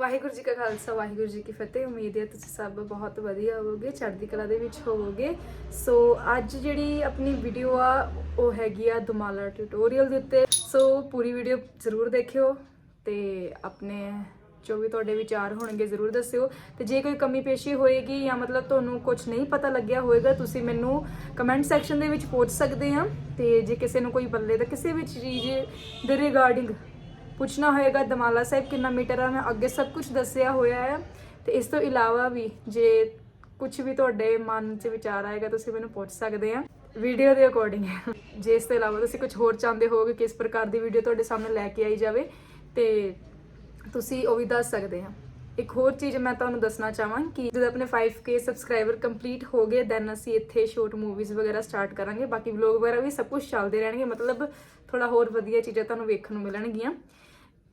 ਵਾਹਿਗੁਰੂ ਜੀ ਕਾ ਖਾਲਸਾ, ਵਾਹਿਗੁਰੂ ਜੀ ਕੀ ਫਤਿਹ। ਉਮੀਦ ਹੈ ਤੁਸੀਂ ਸਭ ਬਹੁਤ ਵਧੀਆ ਹੋਵੋਗੇ, ਚੜ੍ਹਦੀ ਕਲਾ ਦੇ ਵਿੱਚ ਹੋਵੋਗੇ। ਸੋ ਅੱਜ ਜਿਹੜੀ ਆਪਣੀ ਵੀਡੀਓ ਆ, ਉਹ ਹੈਗੀ ਆ ਦੁਮਾਲਾ ਟਿਊਟੋਰੀਅਲ ਦੇ ਉੱਤੇ। ਸੋ ਪੂਰੀ ਵੀਡੀਓ ਜ਼ਰੂਰ ਦੇਖਿਓ ਤੇ ਆਪਣੇ ਜੋ ਵੀ ਤੁਹਾਡੇ ਵਿਚਾਰ ਹੋਣਗੇ ਜ਼ਰੂਰ ਦੱਸਿਓ। ਤੇ ਜੇ ਕੋਈ ਕਮੀ ਪੇਸ਼ੀ ਹੋਏਗੀ ਜਾਂ ਮਤਲਬ ਤੁਹਾਨੂੰ ਕੁਝ ਨਹੀਂ ਪਤਾ ਲੱਗਿਆ ਹੋਵੇਗਾ ਤੁਸੀਂ ਮੈਨੂੰ ਕਮੈਂਟ ਸੈਕਸ਼ਨ ਦੇ ਵਿੱਚ ਪੁੱਛ ਸਕਦੇ ਆ। ਤੇ ਜੇ ਕਿਸੇ ਨੂੰ ਕੋਈ ਬੱਲੇ ਦਾ ਕਿਸੇ ਵੀ ਚੀਜ਼ ਦੇ ਰਿਗਾਰਡਿੰਗ ਪੁੱਛਣਾ ਹੋਏਗਾ ਦਮਾਲਾ ਸਾਹਿਬ ਕਿੰਨਾ ਮੀਟਰ ਆ, ਮੈਂ ਅੱਗੇ ਸਭ ਕੁਝ ਦੱਸਿਆ ਹੋਇਆ ਹੈ ਤੇ ਇਸ ਤੋਂ ਇਲਾਵਾ ਵੀ ਜੇ ਕੁਝ ਵੀ ਤੁਹਾਡੇ ਮਨ 'ਚ ਵਿਚਾਰ ਆਏਗਾ, ਤੁਸੀਂ ਮੈਨੂੰ ਪੁੱਛ ਸਕਦੇ ਆ। ਵੀਡੀਓ ਦੇ ਅਕੋਰਡਿੰਗ ਜੇ ਇਸ ਤੋਂ ਇਲਾਵਾ ਤੁਸੀਂ ਕੁਝ ਹੋਰ ਚਾਹੁੰਦੇ ਹੋਗੇ ਕਿਸ ਪ੍ਰਕਾਰ ਦੀ ਵੀਡੀਓ ਤੁਹਾਡੇ ਸਾਹਮਣੇ ਲੈ ਕੇ ਆਈ ਜਾਵੇ, ਤੇ ਤੁਸੀਂ ਉਹ ਵੀ ਦੱਸ ਸਕਦੇ ਆ। ਇੱਕ ਹੋਰ ਚੀਜ਼ ਮੈਂ ਤੁਹਾਨੂੰ ਦੱਸਣਾ ਚਾਹਾਂ ਕਿ ਜਦੋਂ ਆਪਣੇ 5k ਸਬਸਕ੍ਰਾਈਬਰ ਕੰਪਲੀਟ ਹੋ ਗਏ ਦੈਨ ਅਸੀਂ ਇੱਥੇ ਸ਼ੋਰਟ ਮੂਵੀਜ਼ ਵਗੈਰਾ ਸਟਾਰਟ ਕਰਾਂਗੇ। ਬਾਕੀ ਵਲੌਗ ਵਗੈਰਾ ਵੀ ਸਭ ਕੁਝ ਚੱਲਦੇ ਰਹਿਣਗੇ। ਮਤਲਬ ਥੋੜਾ ਹੋਰ ਵਧੀਆ ਚੀਜ਼ਾਂ ਤੁਹਾਨੂੰ ਵੇਖਣ ਨੂੰ ਮਿਲਣਗੀਆਂ।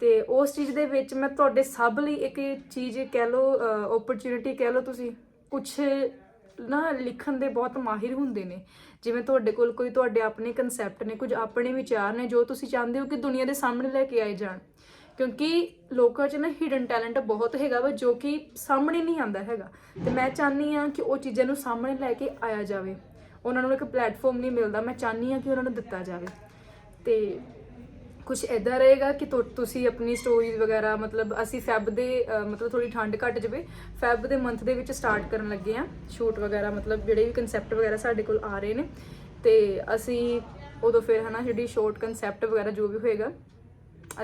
ਤੇ ਉਸ ਚੀਜ਼ ਦੇ ਵਿੱਚ ਮੈਂ ਤੁਹਾਡੇ ਸਭ ਲਈ ਇੱਕ ਚੀਜ਼ ਕਹਿ ਲਓ ਓਪਰਚੁਨਿਟੀ ਕਹਿ ਲਓ ਤੁਸੀਂ, ਕੁਛ ਨਾ ਲਿਖਣ ਦੇ ਬਹੁਤ ਮਾਹਿਰ ਹੁੰਦੇ ਨੇ। ਜਿਵੇਂ ਤੁਹਾਡੇ ਕੋਲ ਕੋਈ ਤੁਹਾਡੇ ਆਪਣੇ ਕਨਸੈਪਟ ਨੇ, ਕੁਝ ਆਪਣੇ ਵਿਚਾਰ ਨੇ, ਜੋ ਤੁਸੀਂ ਚਾਹੁੰਦੇ ਹੋ ਕਿ ਦੁਨੀਆ ਦੇ ਸਾਹਮਣੇ ਲੈ ਕੇ ਆਏ ਜਾਣ। ਕਿਉਂਕਿ ਲੋਕਾਂ 'ਚ ਨਾ ਹਿਡਨ ਟੈਲੈਂਟ ਬਹੁਤ ਹੈਗਾ ਵਾ, ਜੋ ਕਿ ਸਾਹਮਣੇ ਨਹੀਂ ਆਉਂਦਾ ਹੈਗਾ। ਤੇ ਮੈਂ ਚਾਹਨੀ ਆ ਕਿ ਉਹ ਚੀਜ਼ਾਂ ਨੂੰ ਸਾਹਮਣੇ ਲੈ ਕੇ ਆਇਆ ਜਾਵੇ। ਉਹਨਾਂ ਨੂੰ ਇੱਕ ਪਲੇਟਫਾਰਮ ਨਹੀਂ ਮਿਲਦਾ, ਮੈਂ ਚਾਹਨੀ ਆ ਕਿ ਉਹਨਾਂ ਨੂੰ ਦਿੱਤਾ ਜਾਵੇ। ਤੇ ਕੁਝ ਇਦਾਂ ਰਹੇਗਾ ਕਿ ਤੁ- ਤੁਸੀਂ ਆਪਣੀ ਸਟੋਰੀਜ਼ ਵਗੈਰਾ ਮਤਲਬ ਅਸੀਂ ਫੈਬ ਦੇ ਮਤਲਬ ਥੋੜੀ ਠੰਡ ਘਟ ਜਵੇ ਫੈਬ ਦੇ ਮੰਥ ਦੇ ਵਿੱਚ ਸਟਾਰਟ ਕਰਨ ਲੱਗੇ ਆ ਸ਼ੂਟ ਵਗੈਰਾ ਮਤਲਬ ਜਿਹੜੇ ਵੀ ਕਨਸੈਪਟ ਵਗੈਰਾ ਸਾਡੇ ਕੋਲ ਆ ਰਹੇ ਨੇ। ਤੇ ਅਸੀਂ ਉਦੋਂ ਫਿਰ ਹਨਾ ਜਿਹੜੀ ਸ਼ਾਰਟ ਕਨਸੈਪਟ ਵਗੈਰਾ ਜੋ ਵੀ ਹੋਏਗਾ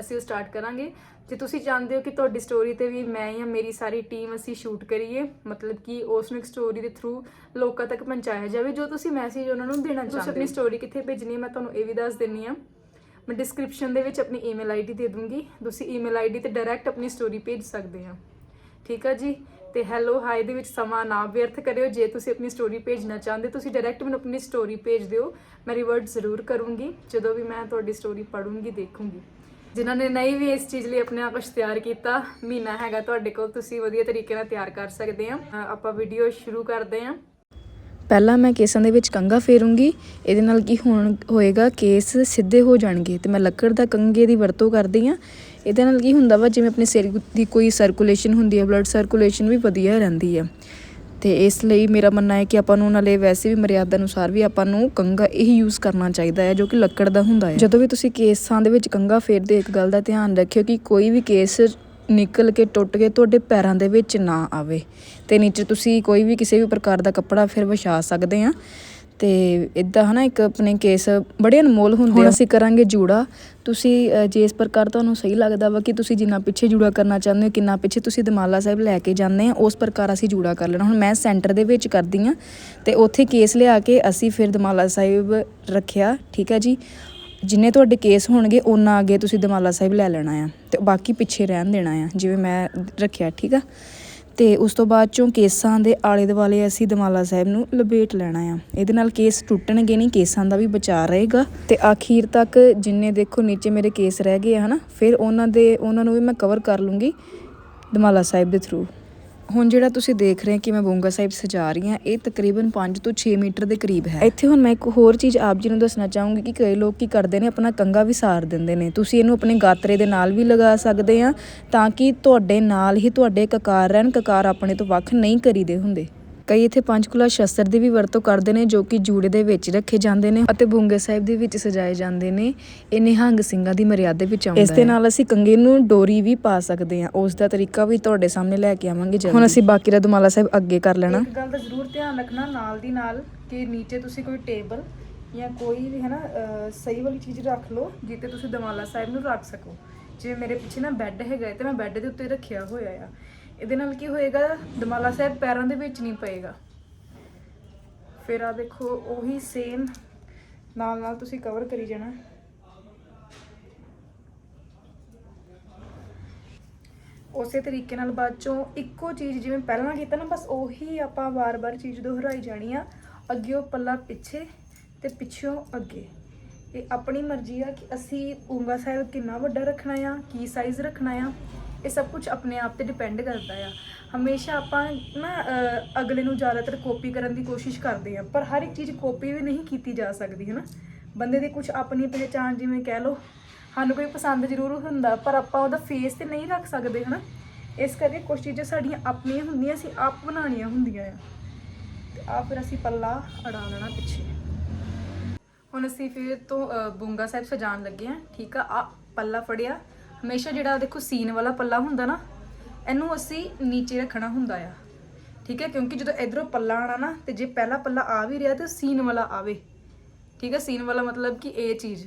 ਅਸੀਂ ਉਹ ਸਟਾਰਟ ਕਰਾਂਗੇ। ਜੇ ਤੁਸੀਂ ਚਾਹੁੰਦੇ ਹੋ ਕਿ ਤੁਹਾਡੀ ਸਟੋਰੀ ਤੇ ਵੀ ਮੈਂ ਜਾਂ ਮੇਰੀ ਸਾਰੀ ਟੀਮ ਅਸੀਂ ਸ਼ੂਟ ਕਰੀਏ ਮਤਲਬ ਕਿ ਉਸ ਨੂੰ ਇੱਕ ਸਟੋਰੀ ਦੇ ਥਰੂ ਲੋਕਾਂ ਤੱਕ ਪਹੁੰਚਾਇਆ ਜਾਵੇ ਜੋ ਤੁਸੀਂ ਮੈਸੇਜ ਉਹਨਾਂ ਨੂੰ ਦੇਣਾ ਚਾਹੁੰਦੇ ਹੋ। ਤੁਸੀਂ ਆਪਣੀ ਸਟੋਰੀ ਕਿੱਥੇ ਭੇਜਣੀ ਹੈ ਮੈਂ ਤੁਹਾਨੂੰ ਇਹ ਵੀ ਦੱਸ ਦਿੰਨੀ ਆ ਮੈਂ ਡਿਸਕ੍ਰਿਪਸ਼ਨ ਦੇ ਵਿੱਚ ਆਪਣੀ ਈਮੇਲ ਆਈਡੀ ਦੇ ਦੂੰਗੀ। ਤੁਸੀਂ ਈਮੇਲ ਆਈਡੀ ਤੇ ਡਾਇਰੈਕਟ ਆਪਣੀ ਸਟੋਰੀ ਭੇਜ ਸਕਦੇ ਆ ਠੀਕ ਆ ਜੀ? ਤੇ ਹੈਲੋ ਹਾਈ ਦੇ ਵਿੱਚ ਸਮਾਂ ਨਾ ਵਿਅਰਥ ਕਰਿਓ। ਜੇ ਤੁਸੀਂ ਆਪਣੀ ਸਟੋਰੀ ਭੇਜਣਾ ਚਾਹੁੰਦੇ, ਤੁਸੀਂ ਡਾਇਰੈਕਟ ਮੈਨੂੰ ਆਪਣੀ ਸਟੋਰੀ ਭੇਜ ਦਿਓ। ਮੈਂ ਰਿਵਰਟ ਜ਼ਰੂਰ ਕਰੂੰਗੀ। ਜਦੋਂ ਵੀ ਮੈਂ ਤੁਹਾਡੀ ਸਟੋਰੀ ਪੜੂੰਗੀ ਦੇਖੂੰਗੀ। ਜਿਨ੍ਹਾਂ ਨੇ ਨਹੀਂ ਵੀ ਇਸ ਚੀਜ਼ ਲਈ ਆਪਣੇ ਆਪ ਕੁਛ ਤਿਆਰ ਕੀਤਾ, ਮਹੀਨਾ ਹੈਗਾ ਤੁਹਾਡੇ ਕੋਲ, ਤੁਸੀਂ ਵਧੀਆ ਤਰੀਕੇ ਨਾਲ ਤਿਆਰ ਕਰ ਸਕਦੇ ਆ। ਆਪਾਂ ਵੀਡੀਓ ਸ਼ੁਰੂ ਕਰਦੇ ਆ। ਪਹਿਲਾਂ ਮੈਂ ਕੇਸਾਂ ਦੇ ਵਿੱਚ ਕੰਘਾ ਫੇਰੂੰਗੀ, ਇਹਦੇ ਨਾਲ ਕੀ ਹੋਣ, ਹੋਏਗਾ, ਕੇਸ ਸਿੱਧੇ ਹੋ ਜਾਣਗੇ ਤੇ ਮੈਂ ਲੱਕੜ ਦਾ ਕੰਘੇ ਦੀ ਵਰਤੋਂ ਕਰਦੀ ਆ ਇਹਦੇ ਨਾਲ ਕੀ ਹੁੰਦਾ ਵਾ, ਜਿਵੇਂ ਆਪਣੇ ਸਿਰ ਦੀ ਕੋਈ ਸਰਕੂਲੇਸ਼ਨ ਹੁੰਦੀ ਹੈ ਬਲੱਡ ਸਰਕੂਲੇਸ਼ਨ ਵੀ ਵਧੀਆ ਰਹਿੰਦੀ ਆ ਤੇ ਇਸ ਲਈ ਮੇਰਾ ਮੰਨਣਾ ਹੈ ਕਿ ਆਪਾਂ ਨੂੰ ਨਾਲੇ ਵੈਸੇ ਵੀ ਮਰਿਆਦਾ ਅਨੁਸਾਰ ਵੀ ਆਪਾਂ ਨੂੰ ਕੰਗਾ ਇਹ ਯੂਜ਼ ਕਰਨਾ ਚਾਹੀਦਾ ਹੈ, ਜੋ ਕਿ ਲੱਕੜ ਦਾ ਹੁੰਦਾ ਹੈ। ਜਦੋਂ ਵੀ ਤੁਸੀਂ ਕੇਸਾਂ ਦੇ ਵਿੱਚ ਕੰਗਾ ਫੇਰਦੇ ਇੱਕ ਗੱਲ ਦਾ ਧਿਆਨ ਰੱਖਿਓ ਕਿ ਕੋਈ ਵੀ ਕੇਸ ਨਿਕਲ ਕੇ ਟੁੱਟ ਕੇ ਤੁਹਾਡੇ ਪੈਰਾਂ ਦੇ ਵਿੱਚ ਨਾ ਆਵੇ। ਤੇ ਨੀਚੇ ਤੁਸੀਂ ਕੋਈ ਵੀ ਕਿਸੇ ਵੀ ਪ੍ਰਕਾਰ ਦਾ ਕੱਪੜਾ ਫਿਰ ਵਿਛਾ ਸਕਦੇ ਆ। ਤੇ ਇਦਾਂ ਹਨਾ ਇੱਕ ਆਪਣੇ ਕੇਸ ਬੜੇ ਅਨਮੋਲ ਹੁੰਦੇ ਆ। ਅਸੀਂ ਕਰਾਂਗੇ ਜੂੜਾ। ਤੁਸੀਂ ਜੇ ਇਸ ਪ੍ਰਕਾਰ ਤੁਹਾਨੂੰ ਸਹੀ ਲੱਗਦਾ ਵਾ ਕਿ ਤੁਸੀਂ ਜਿੰਨਾ ਪਿੱਛੇ ਜੂੜਾ ਕਰਨਾ ਚਾਹੁੰਦੇ ਹੋ ਕਿੰਨਾ ਪਿੱਛੇ ਤੁਸੀਂ ਦਮਾਲਾ ਸਾਹਿਬ ਲੈ ਕੇ ਜਾਂਦੇ ਆ ਉਸ ਪ੍ਰਕਾਰ ਅਸੀਂ ਜੂੜਾ ਕਰ ਲੈਣਾ। ਹੁਣ ਮੈਂ ਸੈਂਟਰ ਦੇ ਵਿੱਚ ਕਰਦੀ ਆ ਤੇ ਉੱਥੇ ਕੇਸ ਲਿਆ ਕੇ ਅਸੀਂ ਫਿਰ ਦਮਾਲਾ ਸਾਹਿਬ ਰੱਖਿਆ ਠੀਕ ਹੈ ਜੀ? ਜਿੰਨੇ ਤੁਹਾਡੇ ਕੇਸ ਹੋਣਗੇ ਉਹਨਾਂ ਅੱਗੇ ਤੁਸੀਂ ਦਮਾਲਾ ਸਾਹਿਬ ਲੈ ਲੈਣਾ ਆ ਤੇ ਬਾਕੀ ਪਿੱਛੇ ਰਹਿਣ ਦੇਣਾ ਆ, ਜਿਵੇਂ ਮੈਂ ਰੱਖਿਆ, ਠੀਕ ਆ? ਤੇ ਉਸ ਤੋਂ ਬਾਅਦ ਚੋਂ ਕੇਸਾਂ ਦੇ ਆਲੇ ਦੁਆਲੇ ਅਸੀਂ ਦਮਾਲਾ ਸਾਹਿਬ ਨੂੰ ਲਪੇਟ ਲੈਣਾ ਆ। ਇਹਦੇ ਨਾਲ ਕੇਸ ਟੁੱਟਣਗੇ ਨਹੀਂ, ਕੇਸਾਂ ਦਾ ਵੀ ਬਚਾਅ ਰਹੇਗਾ। ਤੇ ਆਖੀਰ ਤੱਕ ਜਿੰਨੇ ਦੇਖੋ ਨੀਚੇ ਮੇਰੇ ਕੇਸ ਰਹਿ ਗਏ ਆ, ਹਨਾ? ਫਿਰ ਉਹਨਾਂ ਦੇ, ਉਹਨਾਂ ਨੂੰ ਵੀ ਮੈਂ ਕਵਰ ਕਰ ਲੂੰਗੀ ਦਮਾਲਾ ਸਾਹਿਬ ਦੇ ਥਰੂ ਹੁਣ ਜਿਹੜਾ ਤੁਸੀਂ ਦੇਖ ਰਹੇ ਕਿ ਮੈਂ ਬੋਂਗਾ ਸਾਹਿਬ ਸਜਾ ਰਹੀ ਹਾਂ, ਇਹ ਤਕਰੀਬਨ 5 ਤੋਂ 6 ਮੀਟਰ ਦੇ ਕਰੀਬ ਹੈ। ਇੱਥੇ ਹੁਣ ਮੈਂ ਇੱਕ ਹੋਰ ਚੀਜ਼ ਆਪ ਜੀ ਨੂੰ ਦੱਸਣਾ ਚਾਹੂੰਗੀ ਕਿ ਕਈ ਲੋਕ ਕੀ ਕਰਦੇ ਨੇ, ਆਪਣਾ ਕੰਗਾ ਵੀ ਸਾਰ ਦਿੰਦੇ ਨੇ। ਤੁਸੀਂ ਇਹਨੂੰ ਆਪਣੇ ਗਾਤਰੇ ਦੇ ਨਾਲ ਵੀ ਲਗਾ ਸਕਦੇ ਆ ਤਾਂ ਕਿ ਤੁਹਾਡੇ ਨਾਲ ਹੀ ਤੁਹਾਡੇ ਕਕਾਰ ਰਹਿਣ, ਕਕਾਰ ਆਪਣੇ ਤੋਂ ਵੱਖ ਨਹੀਂ ਕਰੀਦੇ ਹੁੰਦੇ। ਕਈ ਇੱਥੇ ਪੰਚਕੂਲਾ ਸ਼ਸਤਰ ਦੀ ਵੀ ਵਰਤੋਂ ਕਰਦੇ ਨੇ ਜੋ ਕਿ ਜੂੜੇ ਦੇ ਵਿੱਚ ਰੱਖੇ ਜਾਂਦੇ ਨੇ ਅਤੇ ਬੁੰਗੇ ਸਾਹਿਬ ਦੇ ਵਿੱਚ ਸਜਾਏ ਜਾਂਦੇ ਨੇ। ਇਹ ਨਿਹੰਗ ਸਿੰਘਾਂ ਦੀ ਮਰਿਆਦਾ ਵਿੱਚ ਆਉਂਦਾ ਹੈ ਇਸ ਦੇ ਨਾਲ ਅਸੀਂ ਕੰਗੇ ਨੂੰ ਡੋਰੀ ਵੀ ਪਾ ਸਕਦੇ ਹਾਂ। ਉਸ ਦਾ ਤਰੀਕਾ ਵੀ ਤੁਹਾਡੇ ਸਾਹਮਣੇ ਲੈ ਕੇ ਆਵਾਂਗੇ ਜਲਦੀ। ਹੁਣ ਅਸੀਂ ਬਾਕੀ ਦਾ ਦਮਾਲਾ ਸਾਹਿਬ ਅੱਗੇ ਕਰ ਲੈਣਾ। ਇੱਕ ਗੱਲ ਦਾ ਜ਼ਰੂਰ ਧਿਆਨ ਰੱਖਣਾ ਨਾਲ ਦੀ ਨਾਲ ਕਿ ਨੀਚੇ ਤੁਸੀਂ ਕੋਈ ਟੇਬਲ ਜਾਂ ਕੋਈ ਵੀ ਹੈ ਨਾ ਸਹੀ ਵਾਲੀ ਚੀਜ਼ ਰੱਖ ਲਓ ਜਿੱਤੇ ਤੁਸੀਂ ਦਮਾਲਾ ਸਾਹਿਬ ਨੂੰ ਰੱਖ ਸਕੋ। ਜਿਵੇਂ ਮੇਰੇ ਪਿੱਛੇ ਨਾ ਬੈੱਡ ਹੈਗਾ ਤੇ ਮੈਂ ਬੈੱਡ ਦੇ ਉੱਤੇ ਰੱਖਿਆ ਹੋਇਆ ਆ। ਇਹਦੇ ਨਾਲ ਕੀ ਹੋਏਗਾ? ਦਮਾਲਾ ਸਾਹਿਬ ਪੈਰਾਂ ਦੇ ਵਿੱਚ ਨਹੀਂ ਪਏਗਾ। ਫਿਰ ਆ ਦੇਖੋ, ਉਹੀ ਸੇਮ ਨਾਲ ਨਾਲ ਤੁਸੀਂ ਕਵਰ ਕਰੀ ਜਾਣਾ। ਉਸੇ ਤਰੀਕੇ ਨਾਲ ਬਾਅਦ ਚੋਂ ਇੱਕੋ ਚੀਜ਼ ਜਿਵੇਂ ਪਹਿਲਾਂ ਕੀਤਾ ਨਾ, ਬਸ ਉਹੀ ਆਪਾਂ ਵਾਰ-ਵਾਰ ਚੀਜ਼ ਦੁਹਰਾਈ ਜਾਣੀ ਆ। ਅੱਗੇ ਉਹ ਪੱਲਾ ਪਿੱਛੇ ਤੇ ਪਿੱਛੋਂ ਅੱਗੇ। ਇਹ ਆਪਣੀ ਮਰਜ਼ੀ ਆ ਕਿ ਅਸੀਂ ਉਂਗਾ ਸਾਹਿਬ ਕਿੰਨਾ ਵੱਡਾ ਰੱਖਣਾ ਆ, ਕੀ ਸਾਈਜ਼ ਰੱਖਣਾ ਆ। ਇਹ ਸਭ ਕੁਝ ਆਪਣੇ ਆਪ ਤੇ ਡਿਪੈਂਡ ਕਰਦਾ ਆ। ਹਮੇਸ਼ਾ ਆਪਾਂ ਨਾ ਅਗਲੇ ਨੂੰ ਜ਼ਿਆਦਾਤਰ ਕਾਪੀ ਕਰਨ ਦੀ ਕੋਸ਼ਿਸ਼ ਕਰਦੇ ਆ, ਪਰ ਹਰ ਇੱਕ ਚੀਜ਼ ਕਾਪੀ ਵੀ ਨਹੀਂ ਕੀਤੀ ਜਾ ਸਕਦੀ ਹੈ ਨਾ ਬੰਦੇ ਦੀ ਕੁਝ ਆਪਣੀ ਪਹਿਚਾਣ ਜਿਵੇਂ ਕਹਿ ਲਓ, ਸਾਨੂੰ ਕੋਈ ਪਸੰਦ ਜ਼ਰੂਰ ਹੁੰਦਾ, ਪਰ ਆਪਾਂ ਉਹਦਾ ਫੇਸ ਤੇ ਨਹੀਂ ਰੱਖ ਸਕਦੇ, ਹਨਾ? ਇਸ ਕਰਕੇ ਕੁਝ ਚੀਜ਼ਾਂ ਸਾਡੀਆਂ ਆਪਣੀਆਂ ਹੁੰਦੀਆਂ ਸੀ ਆਪ ਬਣਾਉਣੀਆਂ ਹੁੰਦੀਆਂ ਆ। ਤੇ ਆ ਫਿਰ ਅਸੀਂ ਪੱਲਾ ਅੜਾ ਲੈਣਾ ਪਿੱਛੇ। ਹੁਣ ਅਸੀਂ ਫਿਰ ਤੋਂ ਬੁੰਗਾ ਸਾਹਿਬ ਸਜਾਉਣ ਲੱਗੇ ਆ, ਠੀਕ ਆ? ਆ ਪੱਲਾ ਫੜਿਆ ਹਮੇਸ਼ਾ ਜਿਹੜਾ ਦੇਖੋ ਸੀਨ ਵਾਲਾ ਪੱਲਾ ਹੁੰਦਾ ਨਾ, ਇਹਨੂੰ ਅਸੀਂ ਨੀਚੇ ਰੱਖਣਾ ਹੁੰਦਾ ਆ। ਠੀਕ ਹੈ? ਕਿਉਂਕਿ ਜਦੋਂ ਇਧਰੋਂ ਪੱਲਾ ਆਣਾ ਨਾ, ਤੇ ਜੇ ਪਹਿਲਾ ਪੱਲਾ ਆ ਵੀ ਰਿਹਾ ਤੇ ਸੀਨ ਵਾਲਾ ਆਵੇ। ਠੀਕ ਹੈ? ਸੀਨ ਵਾਲਾ ਮਤਲਬ ਕਿ ਇਹ ਚੀਜ਼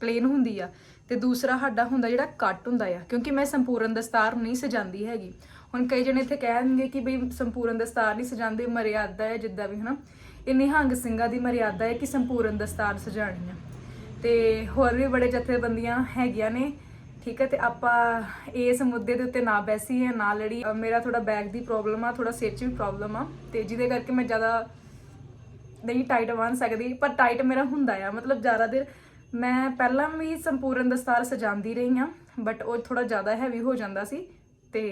ਪਲੇਨ ਹੁੰਦੀ ਆ। ਤੇ ਦੂਸਰਾ ਸਾਡਾ ਹੁੰਦਾ ਜਿਹੜਾ ਕੱਟ ਹੁੰਦਾ ਆ। ਕਿਉਂਕਿ ਮੈਂ ਸੰਪੂਰਨ ਦਸਤਾਰ ਨਹੀਂ ਸਜਾਉਂਦੀ ਹੈਗੀ। ਹੁਣ ਕਈ ਜਣੇ ਇੱਥੇ ਕਹਿਣਗੇ ਕਿ ਬਈ ਸੰਪੂਰਨ ਦਸਤਾਰ ਨਹੀਂ ਸਜਾਉਂਦੇ ਮਰਿਆਦਾ ਹੈ ਜਿੱਦਾਂ ਵੀ, ਹਨਾ? ਇਹ ਨਿਹੰਗ ਸਿੰਘਾਂ ਦੀ ਮਰਿਆਦਾ ਹੈ ਕਿ ਸੰਪੂਰਨ ਦਸਤਾਰ ਸਜਾਣੀ ਆ। ਤੇ ਹੋਰ ਵੀ ਬੜੇ ਜਥੇਬੰਦੀਆਂ ਹੈਗੀਆਂ ਨੇ। ਠੀਕ ਹੈ, ਤੇ ਆਪਾਂ ਇਸ ਮੁੱਦੇ ਦੇ ਉੱਤੇ ਨਾ ਬੈਸੀਏ, ਨਾ ਲੜੀ ਮੇਰਾ ਥੋੜਾ ਬੈਕ ਦੀ ਪ੍ਰੋਬਲਮ ਆ ਥੋੜਾ ਸਿਰ 'ਚ ਵੀ ਪ੍ਰੋਬਲਮ ਆ, ਤੇ ਜਿਹਦੇ ਕਰਕੇ ਮੈਂ ਜ਼ਿਆਦਾ ਨਹੀਂ ਟਾਈਟ ਬਣ ਸਕਦੀ, ਪਰ ਟਾਈਟ ਮੇਰਾ ਹੁੰਦਾ ਆ। ਮਤਲਬ ਜ਼ਿਆਦਾ ਦੇਰ ਮੈਂ ਪਹਿਲਾਂ ਵੀ ਸੰਪੂਰਨ ਦਸਤਾਰ ਸਜਾਉਂਦੀ ਰਹੀ ਆ ਬਟ ਉਹ ਥੋੜਾ ਜ਼ਿਆਦਾ ਹੈਵੀ ਹੋ ਜਾਂਦਾ ਸੀ, ਤੇ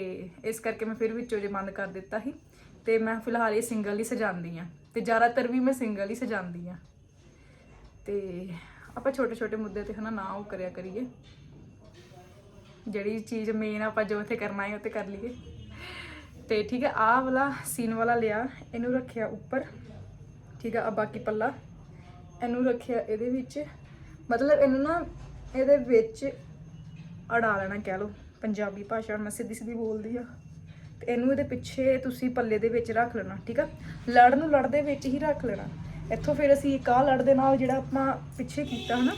ਇਸ ਕਰਕੇ ਮੈਂ ਫਿਰ ਵਿੱਚੋਂ ਜੇ ਬੰਦ ਕਰ ਦਿੱਤਾ ਸੀ, ਤੇ ਮੈਂ ਫਿਲਹਾਲ ਇਹ ਸਿੰਗਲ ਹੀ ਸਜਾਉਂਦੀ ਆ, ਤੇ ਜ਼ਿਆਦਾਤਰ ਵੀ ਮੈਂ ਸਿੰਗਲ ਹੀ ਸਜਾਉਂਦੀ ਆ। ਤੇ ਆਪਾਂ ਛੋਟੇ ਛੋਟੇ ਮੁੱਦੇ ਤੇ ਹਨਾ ਨਾ ਉਹ ਕਰਿਆ ਕਰੀਏ। ਜਿਹੜੀ ਚੀਜ਼ ਮੇਨ ਆਪਾਂ ਜੋ ਉੱਥੇ ਕਰਨਾ ਹੈ ਉਹ ਤੇ ਕਰ ਲਈਏ। ਤੇ ਠੀਕ ਹੈ, ਆਹ ਵਾਲਾ ਸੀਨ ਵਾਲਾ ਲਿਆ, ਇਹਨੂੰ ਰੱਖਿਆ ਉੱਪਰ। ਠੀਕ ਆ ਆ ਬਾਕੀ ਪੱਲਾ। ਇਹਨੂੰ ਰੱਖਿਆ ਇਹਦੇ ਵਿੱਚ। ਮਤਲਬ ਇਹਨੂੰ ਨਾ ਇਹਦੇ ਵਿੱਚ ਅੜਾ ਲੈਣਾ ਕਹਿ ਲਓ, ਪੰਜਾਬੀ ਭਾਸ਼ਾ ਮੈਂ ਸਿੱਧੀ ਸਿੱਧੀ ਬੋਲਦੀ ਆ। ਤੇ ਇਹਨੂੰ ਇਹਦੇ ਪਿੱਛੇ ਤੁਸੀਂ ਪੱਲੇ ਦੇ ਵਿੱਚ ਰੱਖ ਲੈਣਾ, ਠੀਕ ਆ? ਲੜ ਨੂੰ ਲੜ ਦੇ ਵਿੱਚ ਹੀ ਰੱਖ ਲੈਣਾ। ਇੱਥੋਂ ਫਿਰ ਅਸੀਂ ਇੱਕ ਆਹ ਲੜ ਦੇ ਨਾਲ ਜਿਹੜਾ ਆਪਾਂ ਪਿੱਛੇ ਕੀਤਾ ਹਨਾ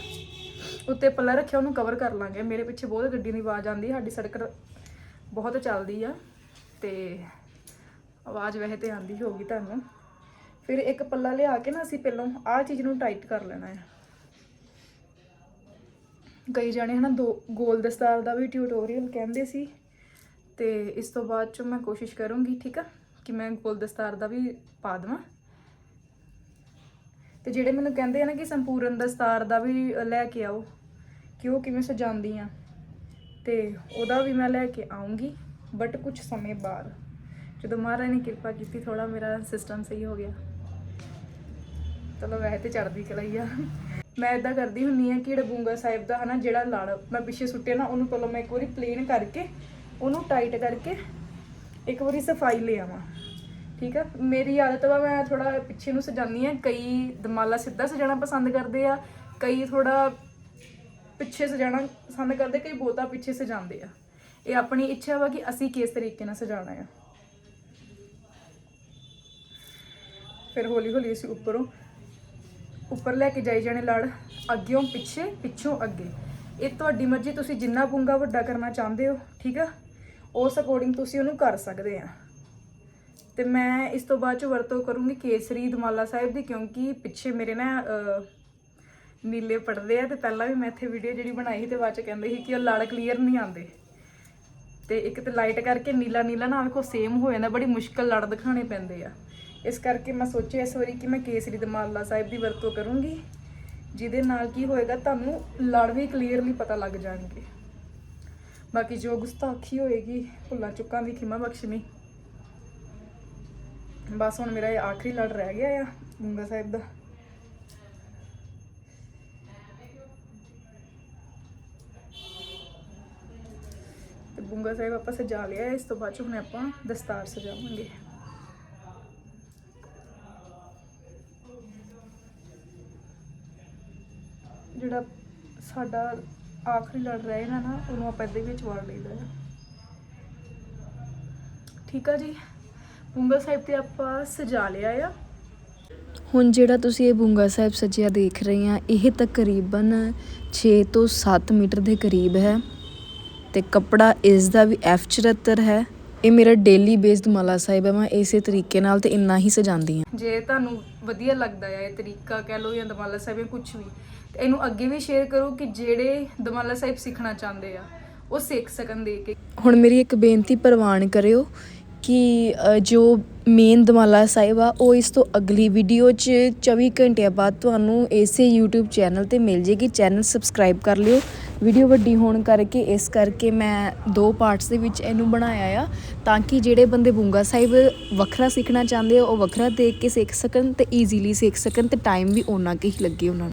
ਉੱਤੇ ਪੱਲਾ ਰੱਖਿਆ, ਉਹਨੂੰ ਕਵਰ ਕਰ ਲਾਂਗੇ। ਮੇਰੇ ਪਿੱਛੇ ਬਹੁਤ ਗੱਡੀ ਦੀ ਆਵਾਜ਼ ਆਉਂਦੀ, ਸਾਡੀ ਸੜਕ ਬਹੁਤ ਚੱਲਦੀ ਆ, ਤੇ ਆਵਾਜ਼ ਵੈਸੇ ਤੇ ਆਉਂਦੀ ਹੋਗੀ ਤੁਹਾਨੂੰ। ਫਿਰ ਇੱਕ ਪੱਲਾ ਲਿਆ ਕੇ ਨਾ ਅਸੀਂ ਪਹਿਲਾਂ ਆਹ ਚੀਜ਼ ਨੂੰ ਟਾਈਟ ਕਰ ਲੈਣਾ ਹੈ ਕਈ ਜਾਣੇ ਹਨਾ ਦੋ ਗੋਲ ਦਸਤਾਰ ਦਾ ਵੀ ਟਿਊਟੋਰੀਅਲ ਕਹਿੰਦੇ ਸੀ, ਤੇ ਇਸ ਤੋਂ ਬਾਅਦ ਚ ਮੈਂ ਕੋਸ਼ਿਸ਼ ਕਰੂੰਗੀ, ਠੀਕ ਆ, ਕਿ ਮੈਂ ਗੋਲ ਦਸਤਾਰ ਦਾ ਵੀ ਪਾ ਦੇਵਾਂ। ਤੇ ਜਿਹੜੇ ਮੈਨੂੰ ਕਹਿੰਦੇ ਆ ਨਾ ਕਿ ਸੰਪੂਰਨ ਦਸਤਾਰ ਦਾ ਵੀ ਲੈ ਕੇ ਆਓ, ਕਿ ਉਹ ਕਿਵੇਂ ਸਜਾਉਂਦੀ ਆ ਤੇ ਉਹਦਾ ਵੀ ਮੈਂ ਲੈ ਕੇ ਆਉਂਗੀ ਬਟ ਕੁਝ ਸਮੇਂ ਬਾਅਦ। ਜਦੋਂ ਮਹਾਰਾਜ ਨੇ ਕਿਰਪਾ ਕੀਤੀ ਥੋੜਾ ਮੇਰਾ ਸਿਸਟਮ ਸਹੀ ਹੋ ਗਿਆ। ਚਲੋ, ਵੈਸੇ ਤੇ ਚੜਦੀ ਕਲਾਈ ਆ। ਮੈਂ ਇਦਾਂ ਕਰਦੀ ਹੁੰਨੀ ਆ ਕਿ ਜਿਹੜਾ ਸਾਹਿਬ ਦਾ ਹਨਾ, ਜਿਹੜਾ ਲੜ ਮੈਂ ਪਿੱਛੇ ਸੁੱਟਿਆ ਨਾ, ਉਹਨੂੰ ਪਹਿਲਾਂ ਮੈਂ ਇੱਕ ਵਾਰੀ ਪਲੇਨ ਕਰਕੇ, ਉਹਨੂੰ ਟਾਈਟ ਕਰਕੇ, ਇੱਕ ਵਾਰੀ ਸਫ਼ਾਈ ਲੈ ਆਵਾਂ। ਠੀਕ ਆ? ਮੇਰੀ ਆਦਤ ਵਾ, ਮੈਂ ਥੋੜਾ ਪਿੱਛੇ ਨੂੰ ਸਜਾਉਂਦੀ ਆ ਕਈ ਦਮਾਲਾ ਸਿੱਧਾ ਸਜਾਣਾ ਪਸੰਦ ਕਰਦੇ ਆ, ਕਈ ਥੋੜਾ ਪਿੱਛੇ ਸਜਾਣਾ ਪਸੰਦ ਕਰਦੇ, ਕਈ ਬਹੁਤਾ ਪਿੱਛੇ ਸਜਾਉਂਦੇ ਆ। ਇਹ ਆਪਣੀ ਇੱਛਾ ਵਾ ਕਿ ਅਸੀਂ ਕਿਸ ਤਰੀਕੇ ਨਾਲ ਸਜਾਣਾ ਆ। ਫਿਰ ਹੌਲੀ ਹੌਲੀ ਅਸੀਂ ਉੱਪਰੋਂ, ਉੱਪਰ ਲੈ ਕੇ ਜਾਈ ਜਾਣੇ ਲੜ, ਅੱਗਿਓਂ ਪਿੱਛੇ, ਪਿੱਛੋਂ ਅੱਗੇ। ਇਹ ਤੁਹਾਡੀ ਮਰਜ਼ੀ, ਤੁਸੀਂ ਜਿੰਨਾ ਪੁੰਗਾ ਵੱਡਾ ਕਰਨਾ ਚਾਹੁੰਦੇ ਹੋ, ਠੀਕ ਆ? ਉਸ ਅਕੋਰਡਿੰਗ ਤੁਸੀਂ ਉਹਨੂੰ ਕਰ ਸਕਦੇ ਆ। ਤੇ ਮੈਂ ਇਸ ਤੋਂ ਬਾਅਦ ਚ ਵਰਤੋਂ ਕਰੂੰਗੀ ਕੇਸਰੀ ਦਮਾਲਾ ਸਾਹਿਬ ਦੀ, ਕਿਉਂਕਿ ਪਿੱਛੇ ਮੇਰੇ ਨਾ ਨੀਲੇ ਪੜਦੇ ਆ ਤੇ ਪਹਿਲਾਂ ਵੀ ਮੈਂ ਇੱਥੇ ਵੀਡੀਓ ਜਿਹੜੀ ਬਣਾਈ ਸੀ ਤੇ ਬਾਅਦ ਚ ਕਹਿੰਦੇ ਸੀ ਕਿ ਉਹ ਲੜ ਕਲੀਅਰ ਨਹੀਂ ਆਉਂਦੇ। ਤੇ ਇੱਕ ਤੇ ਲਾਈਟ ਕਰਕੇ ਨੀਲਾ ਨੀਲਾ ਨਾ ਵੇਖੋ ਸੇਮ ਹੋ ਜਾਂਦਾ, ਬੜੀ ਮੁਸ਼ਕਲ ਲੜ ਦਿਖਾਣੇ ਪੈਂਦੇ ਆ। ਇਸ ਕਰਕੇ ਮੈਂ ਸੋਚਿਆ ਇਸ ਵਾਰੀ ਕਿ ਮੈਂ ਕੇਸਰੀ ਦਮਾਲਾ ਸਾਹਿਬ ਦੀ ਵਰਤੋਂ ਕਰੂੰਗੀ, ਜਿਹਦੇ ਨਾਲ ਕੀ ਹੋਏਗਾ, ਤੁਹਾਨੂੰ ਲੜ ਵੀ ਕਲੀਅਰਲੀ ਪਤਾ ਲੱਗ ਜਾਣਗੇ। ਬਾਕੀ ਜੋ ਗੁਸਤਾਖੀ ਹੋਏਗੀ, ਭੁੱਲਾਂ ਚੁੱਕਾਂ ਦੀ ਖਿਮਾ ਬਖਸ਼ਮੀ ਬਸ ਹੁਣ ਮੇਰਾ ਇਹ ਆਖਰੀ ਲੜ ਰਹਿ ਗਿਆ ਆ, ਗੁੰਗਾ ਸਾਹਿਬ ਦਾ। ਤੇ ਬੁੰਗਾ ਸਾਹਿਬ ਆਪਾਂ ਸਜਾ ਲਿਆ ਇਸ ਤੋਂ ਬਾਅਦ ਚ ਹੁਣ ਆਪਾਂ ਦਸਤਾਰ ਸਜਾਵਾਂਗੇ। ਜਿਹੜਾ ਸਾਡਾ ਆਖਰੀ ਲੜ ਰਿਹਾ ਹੈ ਨਾ, ਉਹਨੂੰ ਆਪਾਂ ਇਹਦੇ ਵਿੱਚ ਵੜ ਲਈਦਾ ਹੈ ਠੀਕ ਆ ਜੀ? ਬੁੰਗਾ ਸਾਹਿਬ ਤੇ ਆਪਾਂ ਸਜਾ ਲਿਆ ਆ। ਹੁਣ ਜਿਹੜਾ ਤੁਸੀਂ ਇਹ ਬੁੰਗਾ ਸਾਹਿਬ ਸਜਿਆ ਦੇਖ ਰਹੇ ਆ ਇਹ ਤਕਰੀਬਨ 6 ਤੋਂ 7 ਮੀਟਰ ਦੇ ਕਰੀਬ ਹੈ ਤੇ ਕੱਪੜਾ ਇਸ ਦਾ ਵੀ F74 ਹੈ। ਇਹ ਮੇਰਾ ਡੇਲੀ ਬੇਸਡ ਮਾਲਾ ਸਾਹਿਬ ਹੈ ਮੈਂ ਇਸੇ ਤਰੀਕੇ ਨਾਲ ਤੇ ਇੰਨਾ ਹੀ ਸਜਾਉਂਦੀ ਹਾਂ। ਜੇ ਤੁਹਾਨੂੰ ਵਧੀਆ ਲੱਗਦਾ ਹੈ ਇਹ ਤਰੀਕਾ ਕਹਿ ਲਓ ਜਾਂ ਦਮਾਲਾ ਸਾਹਿਬ ਜਾਂ ਕੁਝ ਵੀ ਤੇ ਇਹਨੂੰ ਅੱਗੇ ਵੀ ਸ਼ੇਅਰ ਕਰੋ ਕਿ ਜਿਹੜੇ ਦਮਾਲਾ ਸਾਹਿਬ ਸਿੱਖਣਾ ਚਾਹੁੰਦੇ ਆ ਉਹ ਸਿੱਖ ਸਕਣ ਦੇ ਕੇ। ਹੁਣ ਮੇਰੀ ਇੱਕ ਬੇਨਤੀ ਪ੍ਰਵਾਨ ਕਰਿਓ ਕਿ ਜੋ ਮੇਨ ਦਮਾਲਾ ਸਾਹਿਬ ਆ, ਉਹ ਇਸ ਤੋਂ ਅਗਲੀ ਵੀਡੀਓ 'ਚ 24 ਘੰਟਿਆਂ ਬਾਅਦ ਤੁਹਾਨੂੰ ਇਸੇ YouTube ਚੈਨਲ ਤੇ ਮਿਲ ਜੇਗੀ। ਚੈਨਲ ਸਬਸਕ੍ਰਾਈਬ ਕਰ ਲਿਓ। ਵੀਡੀਓ ਵੱਡੀ ਹੋਣ ਕਰਕੇ ਇਸ ਕਰਕੇ ਮੈਂ ਦੋ ਪਾਰਟਸ ਦੇ ਵਿੱਚ ਇਹਨੂੰ ਬਣਾਇਆ ਆ, ਤਾਂ ਕਿ ਜਿਹੜੇ ਬੰਦੇ ਬੁੰਗਾ ਸਾਹਿਬ ਵੱਖਰਾ ਸਿੱਖਣਾ ਚਾਹੁੰਦੇ ਆ, ਉਹ ਵੱਖਰਾ ਦੇਖ ਕੇ ਸਿੱਖ ਸਕਣ ਤੇ ਈਜ਼ੀਲੀ ਸਿੱਖ ਸਕਣ ਤੇ ਟਾਈਮ ਵੀ ਓਨਾ ਕੁ ਹੀ ਲੱਗੇ ਉਹਨਾਂ ਨੂੰ।